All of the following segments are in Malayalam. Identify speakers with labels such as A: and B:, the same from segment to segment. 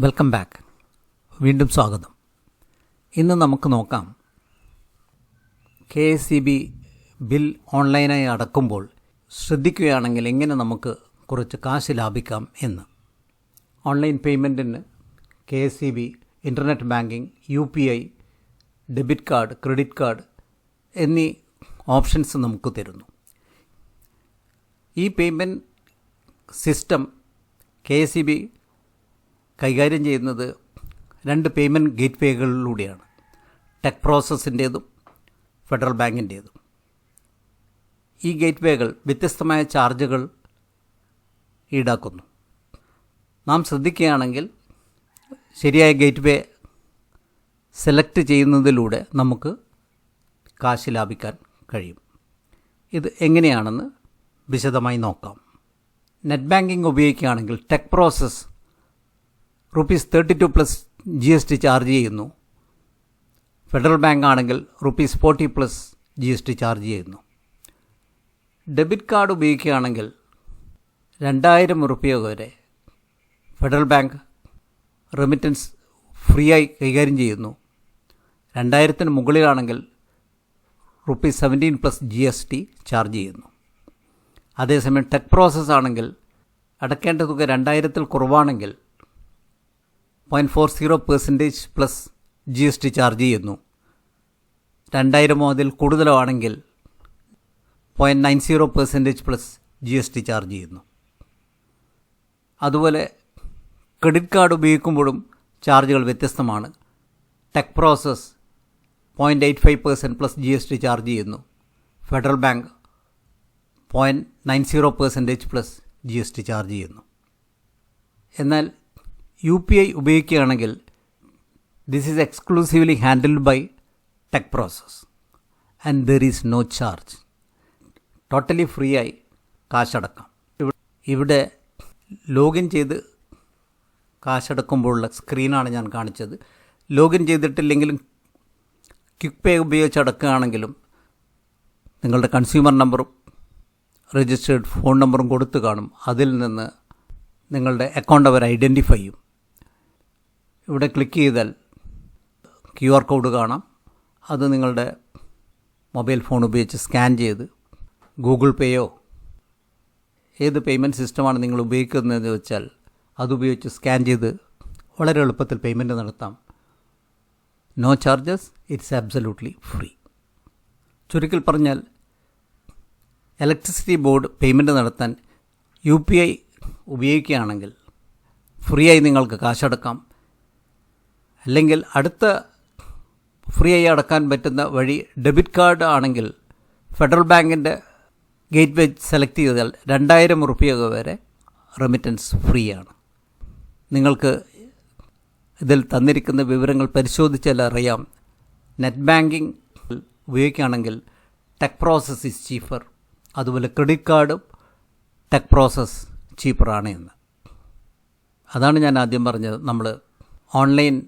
A: Welcome back. വീണ്ടും സ്വാഗതം. ഇന്ന് നമുക്ക് നോക്കാം. K S C B bill ഓൺലൈനായി അടക്കുമ്പോൾ ശ്രദ്ധിക്കുകയാണെങ്കിൽ എങ്ങനെ നമുക്ക് കുറച്ച് കാശ് ലാഭിക്കാം എന്ന്. Online പേയ്മെന്റിന് K S C B internet banking U P I debit card credit card എന്നീ ഓപ്ഷൻസ് നമുക്ക് തരുന്നു. ഈ payment system K S C B കൈകാര്യം ചെയ്യുന്നത് രണ്ട് പേയ്മെന്റ് ഗേറ്റ് വേകളിലൂടെയാണ് ടെക് പ്രോസസ്സിന്റേതും ഫെഡറൽ ബാങ്കിന്റേതും ഈ ഗേറ്റ് വേകൾ വ്യത്യസ്തമായ ചാർജുകൾ ഈടാക്കുന്നു. നാം ശ്രദ്ധിക്കുകയാണെങ്കിൽ ശരിയായ ഗേറ്റ് വേ സെലക്ട് ചെയ്യുന്നതിലൂടെ നമുക്ക് കാശ് ലാഭിക്കാൻ കഴിയും. ഇത് എങ്ങനെയാണെന്ന് വിശദമായി നോക്കാം. നെറ്റ് ബാങ്കിങ് ഉപയോഗിക്കുകയാണെങ്കിൽ Techprocess rupees thirty two plus G S T charge ചെയ്യുന്നു. ഫെഡറൽ ബാങ്ക് ആണെങ്കിൽ rupees forty plus G S T charge ചെയ്യുന്നു. ഡെബിറ്റ് കാർഡ് ഉപയോഗിക്കുകയാണെങ്കിൽ രണ്ടായിരം റുപ്യ വരെ ഫെഡറൽ ബാങ്ക് റെമിറ്റൻസ് ഫ്രീ ആയി കൈകാര്യം ചെയ്യുന്നു. രണ്ടായിരത്തിന് മുകളിലാണെങ്കിൽ rupees seventeen plus G S T charge ചെയ്യുന്നു. അതേസമയം ടെക് പ്രോസസ് ആണെങ്കിൽ തുക രണ്ടായിരത്തിൽ കുറവാണെങ്കിൽ point four zero percentage plus G S T charge ചെയ്യുന്നു. രണ്ടായിരമോ അതിൽ കൂടുതലോ ആണെങ്കിൽ point nine zero percentage plus G S T charge ചെയ്യുന്നു. അതുപോലെ ക്രെഡിറ്റ് കാർഡ് ഉപയോഗിക്കുമ്പോഴും ചാർജുകൾ വ്യത്യസ്തമാണ്. Techprocess point eight five percent plus G S T charge ചെയ്യുന്നു. Federal Bank point nine zero percentage plus G S T charge ചെയ്യുന്നു. എന്നാൽ യു പി ഐ ഉപയോഗിക്കുകയാണെങ്കിൽ this is exclusively handled by Techprocess and there is no charge totally free ആയി കാശടക്കാം. ഇവിടെ ലോഗിൻ ചെയ്ത് കാശടക്കുമ്പോഴുള്ള സ്ക്രീനാണ് ഞാൻ കാണിച്ചത്. ലോഗിൻ ചെയ്തിട്ടില്ലെങ്കിലും ക്വിക്ക് പേ ഉപയോഗിച്ച് അടക്കുകയാണെങ്കിലും നിങ്ങളുടെ കൺസ്യൂമർ നമ്പറും രജിസ്റ്റേർഡ് ഫോൺ നമ്പറും കൊടുത്തു കാണും. അതിൽ നിന്ന് നിങ്ങളുടെ അക്കൗണ്ട് അവർ ഐഡന്റിഫൈ ചെയ്യും. ഇവിടെ ക്ലിക്ക് ചെയ്താൽ ക്യു ആർ കോഡ് കാണാം. അത് നിങ്ങളുടെ മൊബൈൽ ഫോൺ ഉപയോഗിച്ച് സ്കാൻ ചെയ്ത് ഗൂഗിൾ പേയോ ഏത് പേയ്മെന്റ് സിസ്റ്റമാണ് നിങ്ങൾ ഉപയോഗിക്കുന്നതെന്ന് വെച്ചാൽ അതുപയോഗിച്ച് സ്കാൻ ചെയ്ത് വളരെ എളുപ്പത്തിൽ പേയ്മെന്റ് നടത്താം. No charges it's absolutely free. ചുരുക്കിൽ പറഞ്ഞാൽ ഇലക്ട്രിസിറ്റി ബോർഡ് പേയ്മെന്റ് നടത്താൻ യു പി ഐ ഉപയോഗിക്കുകയാണെങ്കിൽ ഫ്രീ ആയി നിങ്ങൾക്ക് കാശടക്കാം. അല്ലെങ്കിൽ അടുത്ത ഫ്രീ ആയി അടക്കാൻ പറ്റുന്ന വഴി ഡെബിറ്റ് കാർഡ് ആണെങ്കിൽ ഫെഡറൽ ബാങ്കിന്റെ ഗേറ്റ് വേ സെലക്ട് ചെയ്താൽ രണ്ടായിരം റുപ്യ വരെ റെമിറ്റൻസ് ഫ്രീ ആണ്. നിങ്ങൾക്ക് ഇതിൽ തന്നിരിക്കുന്ന വിവരങ്ങൾ പരിശോധിച്ചാൽ അറിയാം. നെറ്റ് ബാങ്കിങ് ഉപയോഗിക്കുകയാണെങ്കിൽ ടെക് പ്രോസസ് ഈസ് ചീഫർ അതുപോലെ ക്രെഡിറ്റ് കാർഡും ടെക് പ്രോസസ് ചീപ്പറാണ് എന്ന്. അതാണ് ഞാൻ ആദ്യം പറഞ്ഞത്. നമ്മൾ online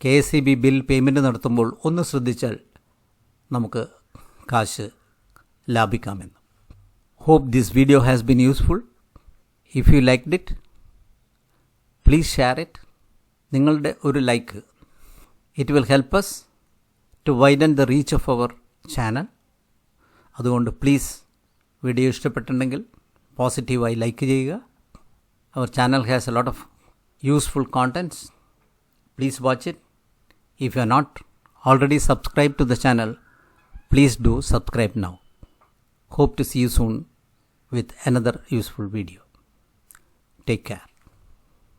A: K S C B bill payment നടത്തുമ്പോൾ ഒന്ന് ശ്രദ്ധിച്ചാൽ നമുക്ക് കാശ് ലാഭിക്കാമെന്ന്. Hope this video has been useful if you liked it please share it നിങ്ങളുടെ ഒരു like it will help us to widen the reach of our channel അതുകൊണ്ട് പ്ലീസ് വീഡിയോ ഇഷ്ടപ്പെട്ടിട്ടുണ്ടെങ്കിൽ പോസിറ്റീവായി ലൈക്ക് ചെയ്യുക. Our channel has a lot of useful contents please watch it If you are not already subscribed to the channel, please do subscribe now. Hope to see you soon with another useful video. Take care.